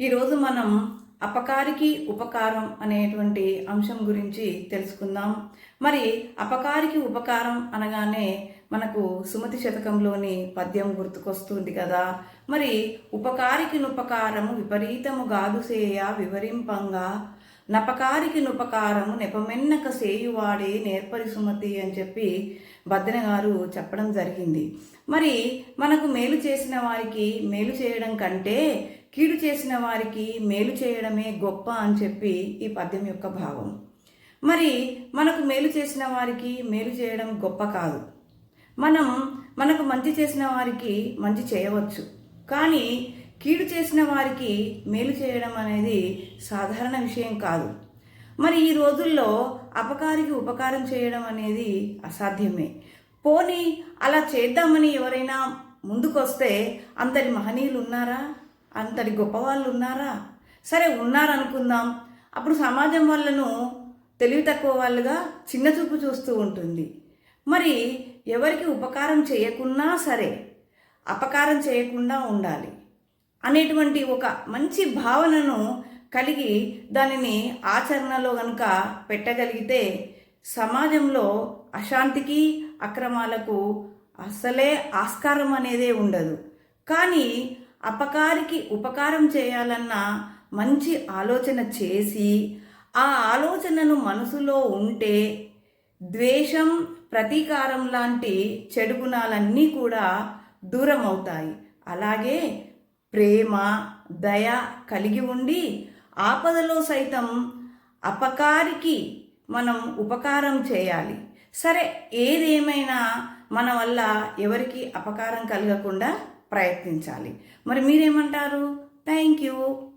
ఈరోజు మనం అపకారికి ఉపకారం అనేటువంటి అంశం గురించి తెలుసుకుందాం. మరి అపకారికి ఉపకారం అనగానే మనకు సుమతి శతకంలోని పద్యం గుర్తుకొస్తుంది కదా. మరి ఉపకారికి నుపకారము విపరీతము గాదుసేయ వివరింపంగా నపకారికి నుపకారము నెపమెన్నక సేయువాడే నేర్పరి సుమతి అని చెప్పి భద్రన గారు చెప్పడం జరిగింది. మరి మనకు మేలు చేసిన వారికి మేలు చేయడం కంటే కీడు చేసిన వారికి మేలు చేయడమే గొప్ప అని చెప్పి ఈ పద్యం యొక్క భావం. మరి మనకు మేలు చేసిన వారికి మేలు చేయడం గొప్ప కాదు. మనం మనకు మంచి చేసిన వారికి మంచి చేయవచ్చు. కానీ కీడు చేసిన వారికి మేలు చేయడం అనేది సాధారణ విషయం కాదు. మరి ఈ రోజుల్లో అపకారికి ఉపకారం చేయడం అనేది అసాధ్యమే. పోనీ అలా చేద్దామని ఎవరైనా ముందుకొస్తే అంతటి మహనీయులు ఉన్నారా? అంతటి గొప్పవాళ్ళు ఉన్నారా? సరే ఉన్నారనుకుందాం. అప్పుడు సమాజం వాళ్ళను తెలివి తక్కువ వాళ్ళుగా చిన్న చూపు చూస్తూ ఉంటుంది. మరి ఎవరికి ఉపకారం చేయకున్నా సరే అపకారం చేయకుండా ఉండాలి. అనేటువంటి ఒక మంచి భావనను కలిగి దానిని ఆచరణలో కనుక పెట్టగలిగితే సమాజంలో అశాంతికి అక్రమాలకు అసలే ఆస్కారం అనేదే ఉండదు. కానీ అపకారికి ఉపకారం చేయాలన్న మంచి ఆలోచన చేసి ఆ ఆలోచనను మనసులో ఉంటే ద్వేషం ప్రతీకారం లాంటి చెడు గుణాలన్నీ కూడా దూరం అవుతాయి అలాగే ప్రేమ దయ కలిగి ఉండి ఆపదలో సైతం అపకారికి మనం ఉపకారం చేయాలి. సరే ఏదేమైనా మన వల్ల ఎవరికి అపకారం కలగకుండా ప్రయత్నించాలి. మరి మీరేమంటారు? Thank you.